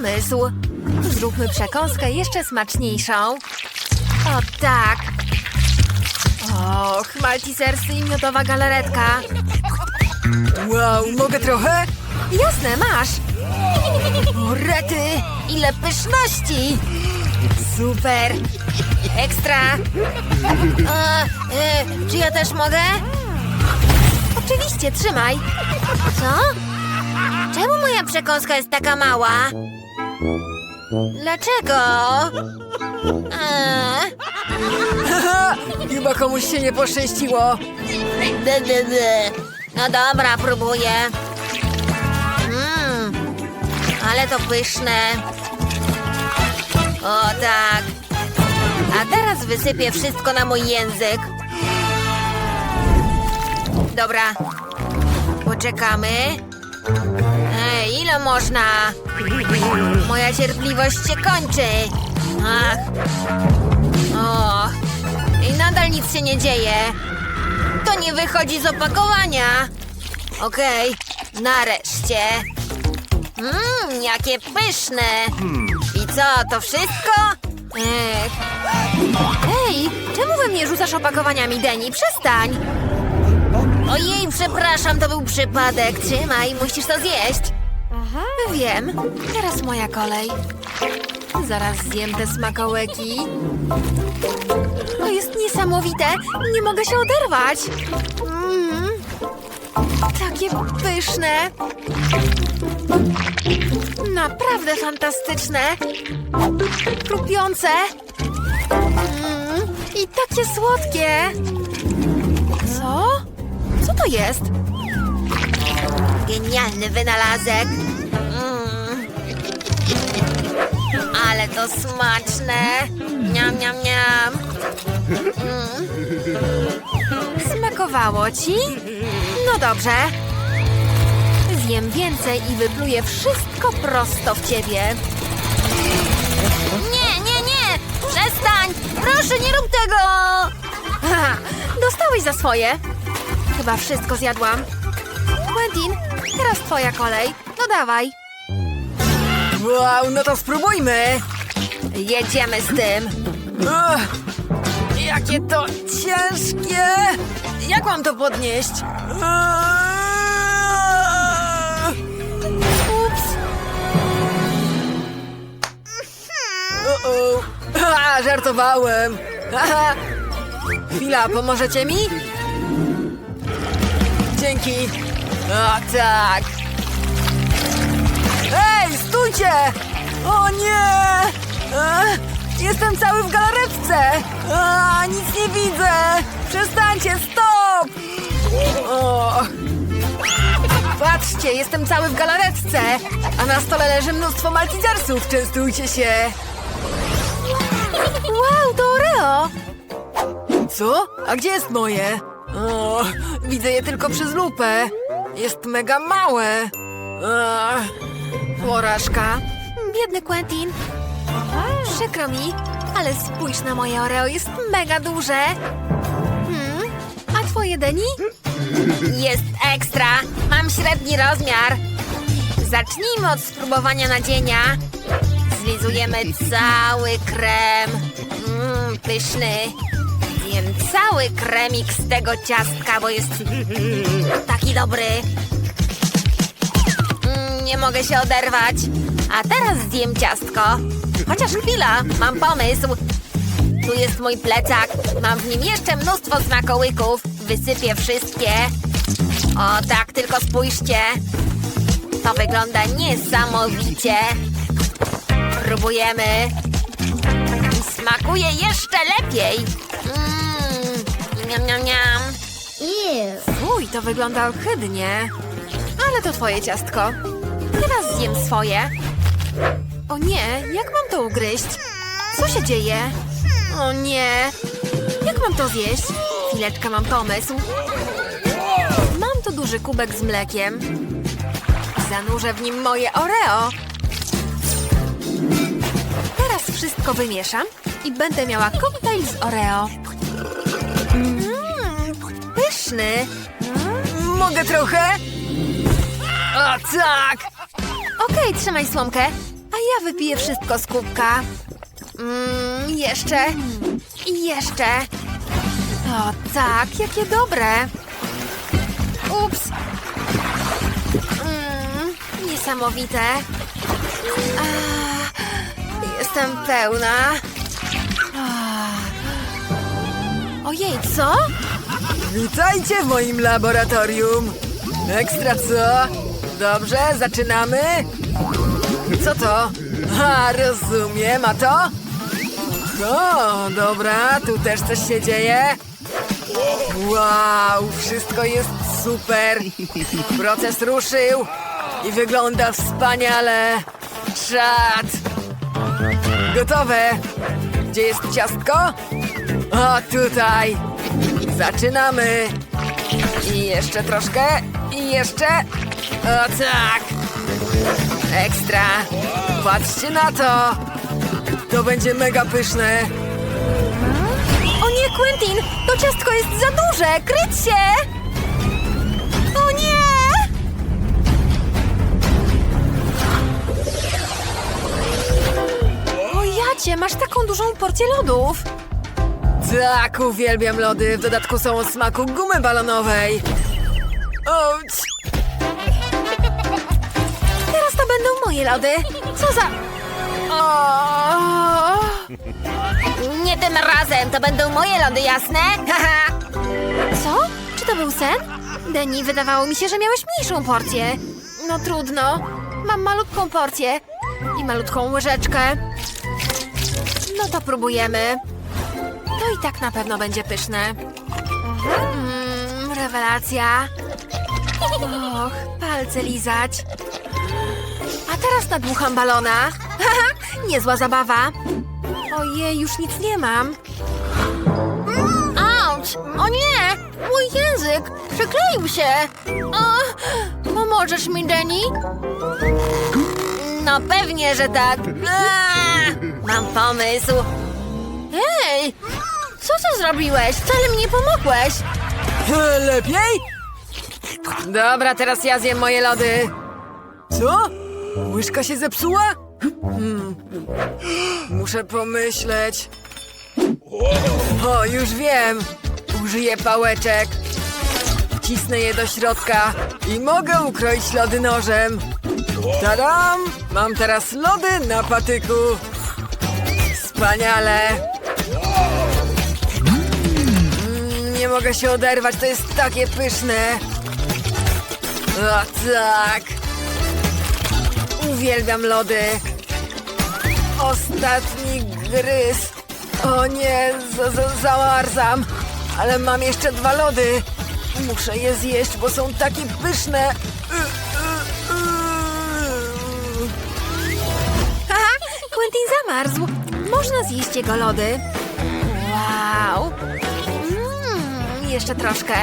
pomysł. Zróbmy przekąskę jeszcze smaczniejszą. O tak. Och, maltesersy i miodowa galaretka. Wow, mogę trochę? Jasne, masz. O, rety, ile pyszności. Super. Ekstra. A, e, czy ja też mogę? Oczywiście, trzymaj. Co? Czemu moja przekąska jest taka mała? Dlaczego? Haha, chyba komuś się nie poszczęściło. dy, dy, dy. No dobra, próbuję. Mmm, ale to pyszne. O tak. A teraz wysypię wszystko na mój język. Dobra. Poczekamy. Ile można? Moja cierpliwość się kończy. Ach. O. I nadal nic się nie dzieje. To nie wychodzi z opakowania. Okej, nareszcie. Mmm, jakie pyszne. I co, to wszystko? Ech. Ej, czemu we mnie rzucasz opakowaniami, Deni? Przestań. Ojej, przepraszam, to był przypadek. Trzymaj, musisz to zjeść. Wiem, teraz moja kolej. Zaraz zjem te smakołyki. To jest niesamowite. Nie mogę się oderwać. Mm. Takie pyszne. Naprawdę fantastyczne. Krupiące. Mm. I takie słodkie. Co? Co to jest? Genialny wynalazek. To smaczne. Niam, niam, niam. Mm. Smakowało ci? No dobrze. Zjem więcej i wypluję wszystko prosto w ciebie. Nie, nie, nie! Przestań! Proszę, nie rób tego! Dostałeś za swoje. Chyba wszystko zjadłam. Quentin, teraz twoja kolej. No dawaj. Wow, no to spróbujmy. Jedziemy z tym. Ugh, jakie to ciężkie. Jak mam to podnieść? Ups. Uh-oh. Ha, żartowałem. Chwila, pomożecie mi? Dzięki. O tak. Ej, stójcie! O nie! E, Jestem cały w galaretce! A, nic nie widzę! Przestańcie, stop! O. Patrzcie, jestem cały w galaretce! A na stole leży mnóstwo maltesersów, częstujcie się! Wow, to Oreo! Co? A gdzie jest moje? O, widzę je tylko przez lupę. Jest mega małe. Ach, porażka. Biedny Quentin. Przykro mi, ale spójrz na moje Oreo, jest mega duże. Hmm? A twoje, Deni? Jest ekstra. Mam średni rozmiar. Zacznijmy od spróbowania nadzienia. Zlizujemy cały krem. Mmm, pyszny. Zjem cały kremik z tego ciastka, bo jest taki dobry. Mm, nie mogę się oderwać. A teraz zjem ciastko. Chociaż chwila, mam pomysł. Tu jest mój plecak. Mam w nim jeszcze mnóstwo smakołyków. Wysypię wszystkie. O tak, tylko spójrzcie. To wygląda niesamowicie. Próbujemy. Smakuje jeszcze lepiej. Mmm, niam, niam, niam. Fuj, to wygląda ohydnie. Ale to twoje ciastko. Teraz zjem swoje. O nie, jak mam to ugryźć? Co się dzieje? O nie. Jak mam to zjeść? Chwileczkę, mam pomysł. Mam tu duży kubek z mlekiem. Zanurzę w nim moje Oreo. Teraz wszystko wymieszam i będę miała koktajl z Oreo. Mmm, pyszny. Mogę trochę? A tak! Okej, trzymaj słomkę. A ja wypiję wszystko z kubka. Mmm, jeszcze. I jeszcze. O tak, jakie dobre. Ups. Mmm, niesamowite. A, jestem pełna. A. Ojej, co? Witajcie w moim laboratorium. Ekstra co? Dobrze, zaczynamy. Co to? A, rozumiem, a to? O, dobra, tu też coś się dzieje. Wow, wszystko jest super. Proces ruszył i wygląda wspaniale. Czad. Gotowe. Gdzie jest ciastko? O, tutaj. Zaczynamy. I jeszcze troszkę. I jeszcze. O tak. Ekstra. Patrzcie na to. To będzie mega pyszne. O nie, Quentin! To ciastko jest za duże! Kryć się! O nie! O jacie, masz taką dużą porcję lodów! Tak, uwielbiam lody. W dodatku są o smaku gumy balonowej. Ouch. Moje lody! Co za... O! Nie tym razem, to będą moje lody, jasne? Co? Czy to był sen? Deni, wydawało mi się, że miałeś mniejszą porcję. No trudno. Mam malutką porcję i malutką łyżeczkę. No to próbujemy. To i tak na pewno będzie pyszne. Mmm, rewelacja. Och, palce lizać. Teraz nadmucham balona. Niezła zabawa. Ojej, już nic nie mam. Auć! O nie! Mój język! Przykleił się! O, pomożesz mi, Jenny? No pewnie, że tak. Mam pomysł. Hej! Co ty zrobiłeś? Wcale mi nie pomogłeś. Lepiej? Dobra, teraz ja zjem moje lody. Co? Łyżka się zepsuła? Hmm. Muszę pomyśleć. O, już wiem. Użyję pałeczek. Wcisnę je do środka i mogę ukroić lody nożem. Tadam! Mam teraz lody na patyku. Wspaniale. Mm, Nie mogę się oderwać, to jest takie pyszne. O tak. Uwielbiam lody. Ostatni gryz. O nie, za, za, zamarzam. Ale mam jeszcze dwa lody. Muszę je zjeść, bo są takie pyszne. Haha, Quentin zamarzł. Można zjeść jego lody. Wow. Mmm, jeszcze troszkę.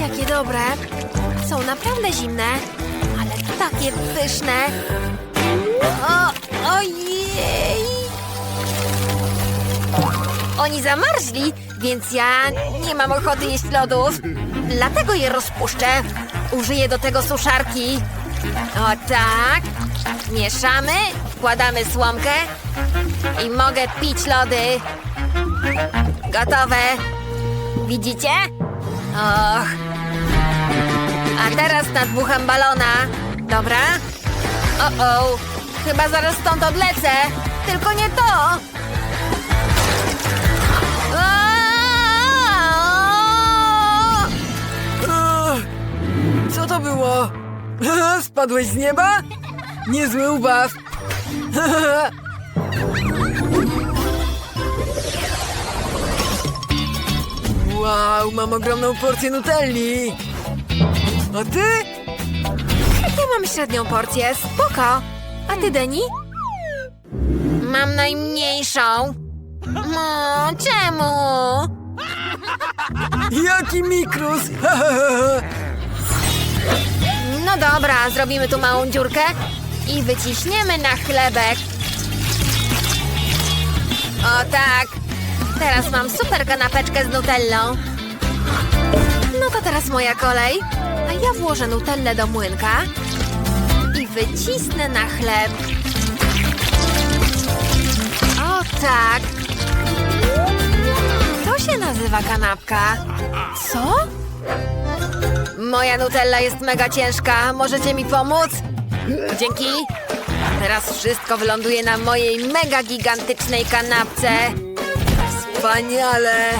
Jakie dobre. Są naprawdę zimne, takie pyszne. O, ojej. Oni zamarzli, więc ja nie mam ochoty jeść lodów. Dlatego je rozpuszczę. Użyję do tego suszarki. O tak. Mieszamy, wkładamy słomkę i mogę pić lody. Gotowe. Widzicie? Och. A teraz nadmucham balona. Dobra. O-o. Chyba zaraz stąd odlecę. Tylko nie to. Co to było? Spadłeś z nieba? Niezły ubaw. Wow, mam ogromną porcję nutelli. A ty? Mam średnią porcję. Spoko. A ty, Deni? Mam najmniejszą. No, czemu? Jaki mikrus? No dobra, zrobimy tu małą dziurkę i wyciśniemy na chlebek. O tak. Teraz mam super kanapeczkę z nutellą. No to teraz moja kolej. A ja włożę nutellę do młynka wycisnę na chleb. tak. To się nazywa kanapka. Co? Moja Nutella jest mega ciężka. Możecie mi pomóc? Dzięki. Teraz wszystko wyląduje na mojej mega gigantycznej kanapce. Wspaniale!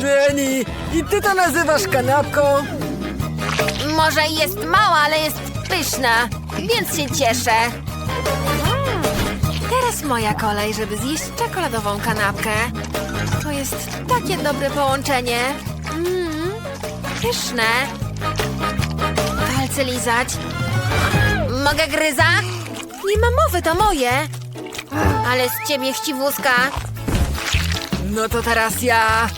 Deni, i ty to nazywasz kanapką? Może jest mała, ale jest pyszna, więc się cieszę. Teraz moja kolej, żeby zjeść czekoladową kanapkę. To jest takie dobre połączenie. Mmm, pyszne. Palce lizać. Mogę gryza? Nie ma mowy, to moje. Ale z ciebie chciwuska. No to teraz ja.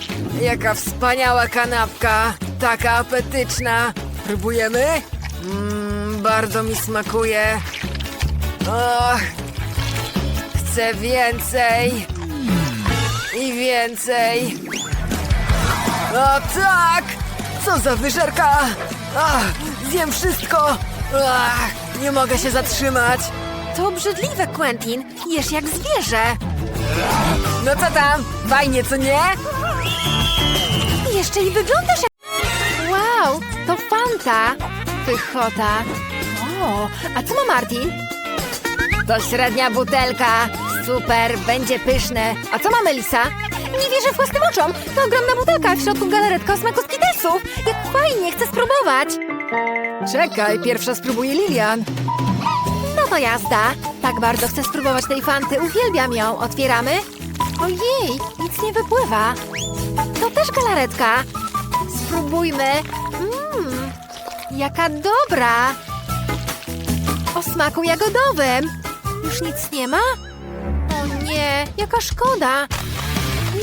Jaka wspaniała kanapka. Taka apetyczna. Próbujemy? Mmm, bardzo mi smakuje. Och, chcę więcej. I więcej. O tak! Co za wyżerka! Ach, zjem wszystko! Ach, nie mogę się zatrzymać. To obrzydliwe, Quentin. Jesz jak zwierzę. No co tam? Fajnie, co nie? Jeszcze i wyglądasz jak... Fanta. Pychota. O, a co ma Martin? To średnia butelka. Super, będzie pyszne. A co ma Melisa? Nie wierzę własnym oczom. To ogromna butelka, w środku galaretka smaku skitesów. Jak fajnie, chcę spróbować. Czekaj, pierwsza spróbuje Lilian. No to jazda. Tak bardzo chcę spróbować tej Fanty. Uwielbiam ją. Otwieramy? Ojej, nic nie wypływa. To też galaretka. Spróbujmy. Jaka dobra. O smaku jagodowym. Już nic nie ma? O nie, jaka szkoda.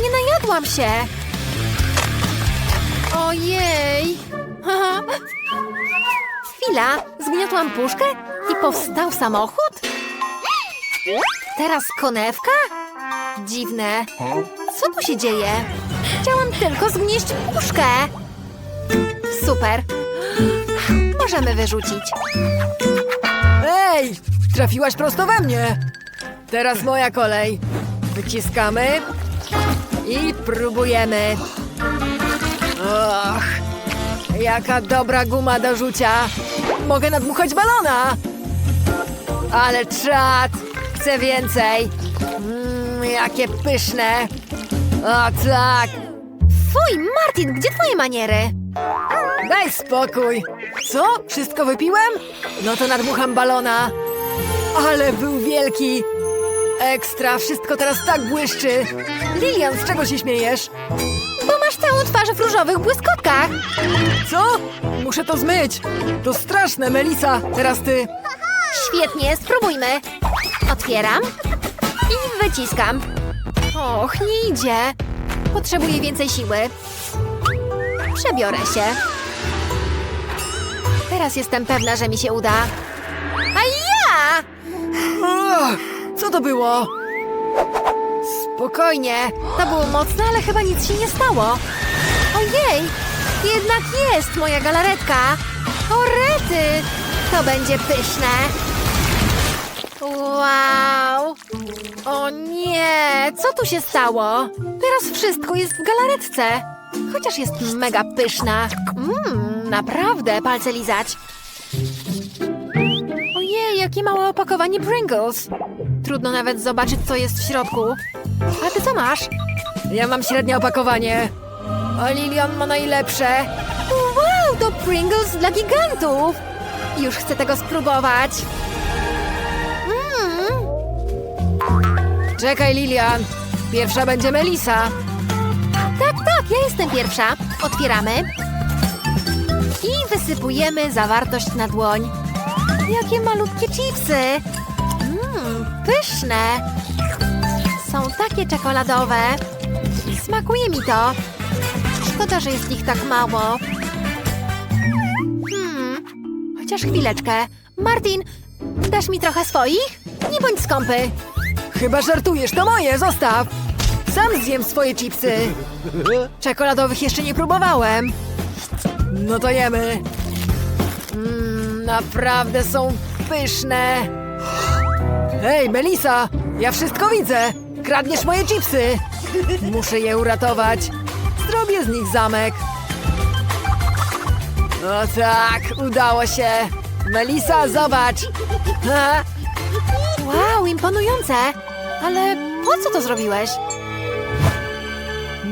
Nie najadłam się. Ojej. Chwila, zgniotłam puszkę i powstał samochód? Teraz konewka? Dziwne. Co tu się dzieje? Chciałam tylko zgnieść puszkę. Super. Możemy wyrzucić. Ej, trafiłaś prosto we mnie. Teraz moja kolej. Wyciskamy i próbujemy. Och, jaka dobra guma do rzucia. Mogę nadmuchać balona. Ale czad, chcę więcej. Mmm, jakie pyszne. O tak, Fuj, Martin, gdzie twoje maniery? Daj spokój! Co? Wszystko wypiłem? No to nadmucham balona. Ale był wielki! Ekstra, wszystko teraz tak błyszczy. Lilian, z czego się śmiejesz? Bo masz całą twarz w różowych błyskotkach. Co? Muszę to zmyć. To straszne, Melisa. Teraz ty. Świetnie, spróbujmy. Otwieram i wyciskam. Och, nie idzie. Potrzebuję więcej siły. Przebiorę się. Teraz jestem pewna, że mi się uda. A ja! Co to było? Spokojnie. To było mocne, ale chyba nic się nie stało. Ojej! Jednak jest moja galaretka. O rety! To będzie pyszne. Wow! O nie! Co tu się stało? Teraz wszystko jest w galaretce. Chociaż jest mega pyszna. Mmm, naprawdę, palce lizać. Ojej, jakie małe opakowanie Pringles. Trudno nawet zobaczyć, co jest w środku. A ty co masz? Ja mam średnie opakowanie. A Lilian ma najlepsze. Wow, to Pringles dla gigantów! Już chcę tego spróbować. Mmm, Czekaj, Lilian. Pierwsza będzie Melisa. tak, tak, ja jestem pierwsza. Otwieramy. Wysypujemy zawartość na dłoń. Jakie malutkie chipsy. Mmm, pyszne. Są takie czekoladowe. Smakuje mi to. Szkoda, że jest ich tak mało. Hmm, chociaż chwileczkę. Martin, dasz mi trochę swoich? Nie bądź skąpy. Chyba żartujesz, to moje, zostaw! Sam zjem swoje chipsy. Czekoladowych jeszcze nie próbowałem. No to jemy. Mmm, naprawdę są pyszne. Hej, Melisa, Ja wszystko widzę! Kradniesz moje chipsy! Muszę je uratować. Zrobię z nich zamek. O tak, udało się. Melisa, zobacz. Ha? Wow, imponujące! Ale po co to zrobiłeś?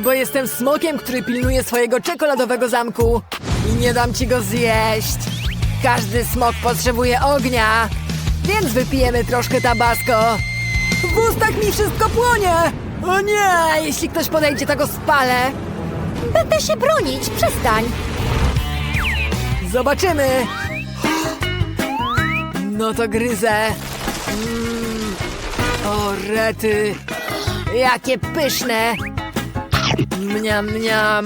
Bo jestem smokiem, który pilnuje swojego czekoladowego zamku. Nie dam ci go zjeść. Każdy smok potrzebuje ognia. Więc wypijemy troszkę tabasco. W ustach mi wszystko płonie! O nie! Jeśli ktoś podejdzie, to go spalę. Będę się bronić, przestań! Zobaczymy! No to gryzę. Mm. O, rety. Jakie pyszne. Mniam, mniam.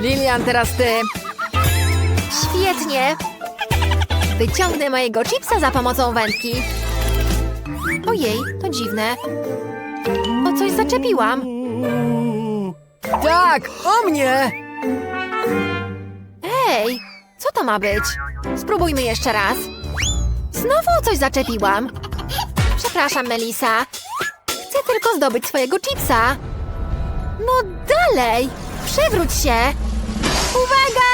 Lilian, teraz ty. Świetnie! Wyciągnę mojego chipsa za pomocą wędki. Ojej, to dziwne. O coś zaczepiłam. Tak, o mnie! Ej, co to ma być? Spróbujmy jeszcze raz. Znowu o coś zaczepiłam. Przepraszam, Melisa. Chcę tylko zdobyć swojego chipsa. No dalej! Przewróć się! Uwaga!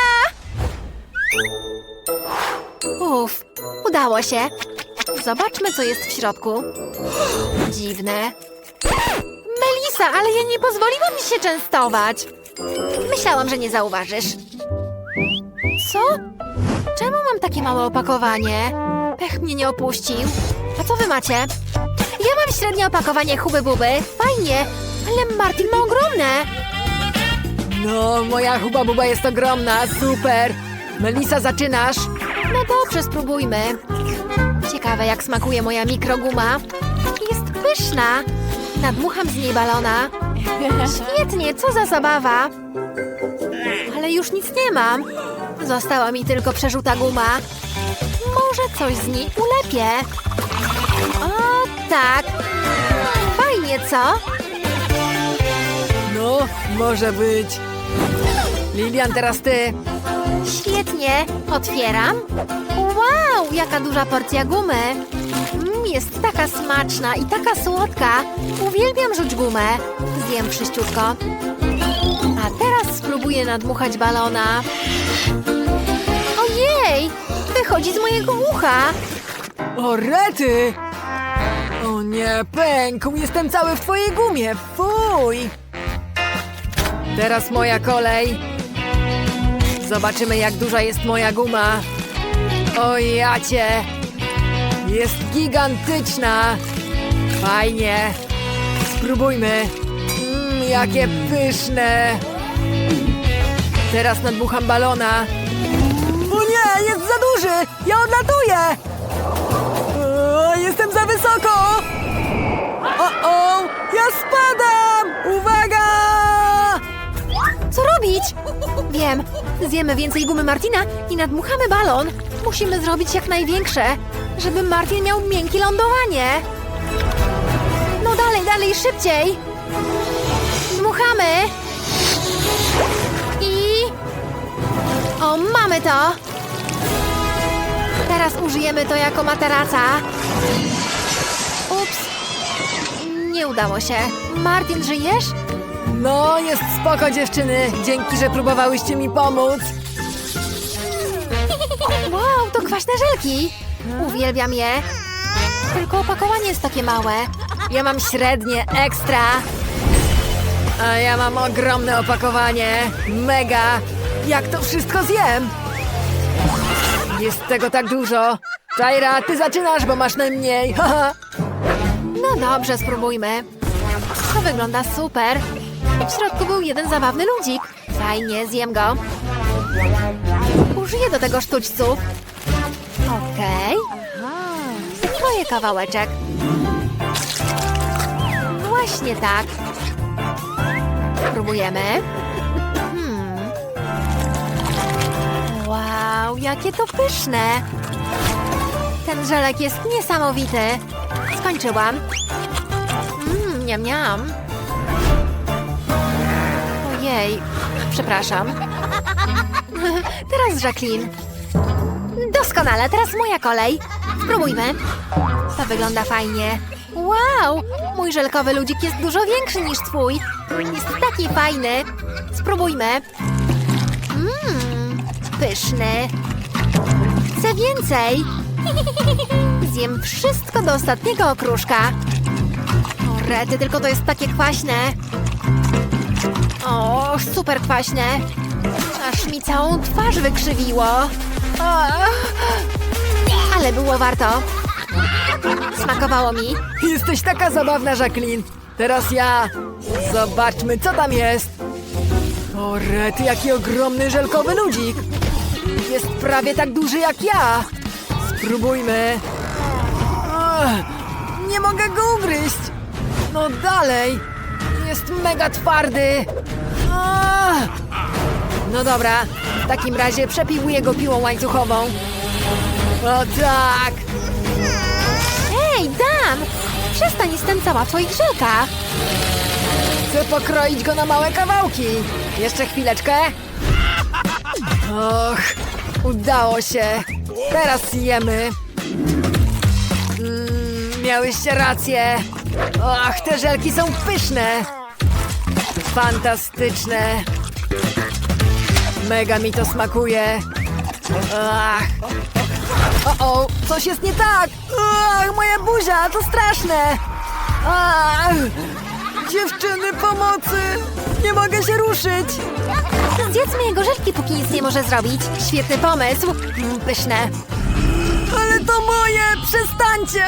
Uff, udało się. Zobaczmy, co jest w środku. Dziwne. Melisa, ale ja nie pozwoliłam mi się częstować. Myślałam, że nie zauważysz. Co? Czemu mam takie małe opakowanie? Pech mnie nie opuścił. A co wy macie? Ja mam średnie opakowanie huby buby. Fajnie, ale Martin ma ogromne. No, moja huba buba jest ogromna, super! Melisa, zaczynasz? No dobrze, spróbujmy. Ciekawe, jak smakuje moja mikroguma. Jest pyszna. Nadmucham z niej balona. Świetnie, co za zabawa. Ale już nic nie mam. Została mi tylko przerzuta guma. Może coś z niej ulepię. O, tak. Fajnie, co? No, może być. Lilian, teraz ty. Świetnie. Otwieram. Wow, jaka duża porcja gumy. Mm, jest taka smaczna i taka słodka. Uwielbiam rzuć gumę. Zjem wszyściutko. A teraz spróbuję nadmuchać balona. Ojej, wychodzi z mojego ucha. O, rety! O nie, pękł, jestem cały w twojej gumie, fuj! Teraz moja kolej. Zobaczymy, jak duża jest moja guma. O jacie! Jest gigantyczna! Fajnie! Spróbujmy! Mmm, jakie pyszne! Teraz nadmucham balona. O nie, jest za duży! Ja odlatuję! O, jestem za wysoko! O, o! Ja spadam! Co robić? Wiem, zjemy więcej gumy Martina i nadmuchamy balon. Musimy zrobić jak największe, żeby Martin miał miękkie lądowanie. No dalej, dalej, szybciej. Dmuchamy. I... O, mamy to. Teraz użyjemy to jako materaca. Ups. Nie udało się. Martin, żyjesz? No, jest spoko, dziewczyny. Dzięki, że próbowałyście mi pomóc. Wow, to kwaśne żelki! Uwielbiam je. Tylko opakowanie jest takie małe. Ja mam średnie, ekstra. A ja mam ogromne opakowanie. Mega. Jak to wszystko zjem? Jest tego tak dużo. Tajra, ty zaczynasz, bo masz najmniej. Haha. No dobrze, spróbujmy. To wygląda super. W środku był jeden zabawny ludzik. Fajnie, zjem go. Użyję do tego sztućców. Okej. Skroję kawałeczek. Właśnie tak. Spróbujemy. Hmm. Wow, jakie to pyszne. Ten żelek jest niesamowity. Skończyłam. Mmm, niam, niam. Ojej, przepraszam. teraz Jacqueline. Doskonale, teraz moja kolej. Spróbujmy. To wygląda fajnie. Wow, mój Mój żelkowy ludzik jest dużo większy niż twój. Jest taki fajny. Spróbujmy. Mmm, pyszny. Chcę więcej. Zjem wszystko do ostatniego okruszka. O, rety, tylko to jest takie kwaśne. O, super kwaśne. Aż mi całą twarz wykrzywiło. Ach. Ale było warto. Smakowało mi. Jesteś taka zabawna, Jacqueline. Teraz ja. Zobaczmy, co tam jest. O, rety, jaki ogromny żelkowy ludzik. Jest prawie tak duży jak ja. Spróbujmy. Ach, nie mogę go ugryźć. No dalej. Jest mega twardy. No dobra, w takim razie przepiłuję go piłą łańcuchową. O tak! Ej, Dan! Przestań, jestem cała w twoich żelkach. Chcę pokroić go na małe kawałki. Jeszcze chwileczkę. Och, udało się. Teraz jemy. Mm, miałyście rację. Ach, te żelki są pyszne. Fantastyczne. Mega mi to smakuje. Ach. O, o, coś jest nie tak. Ach, moja buzia, to straszne. Ach. Dziewczyny, pomocy! Nie mogę się ruszyć! Zjedzmy jego żelki, póki nic nie może zrobić. Świetny pomysł. Mm, Pyszne. Ale to moje! Przestańcie!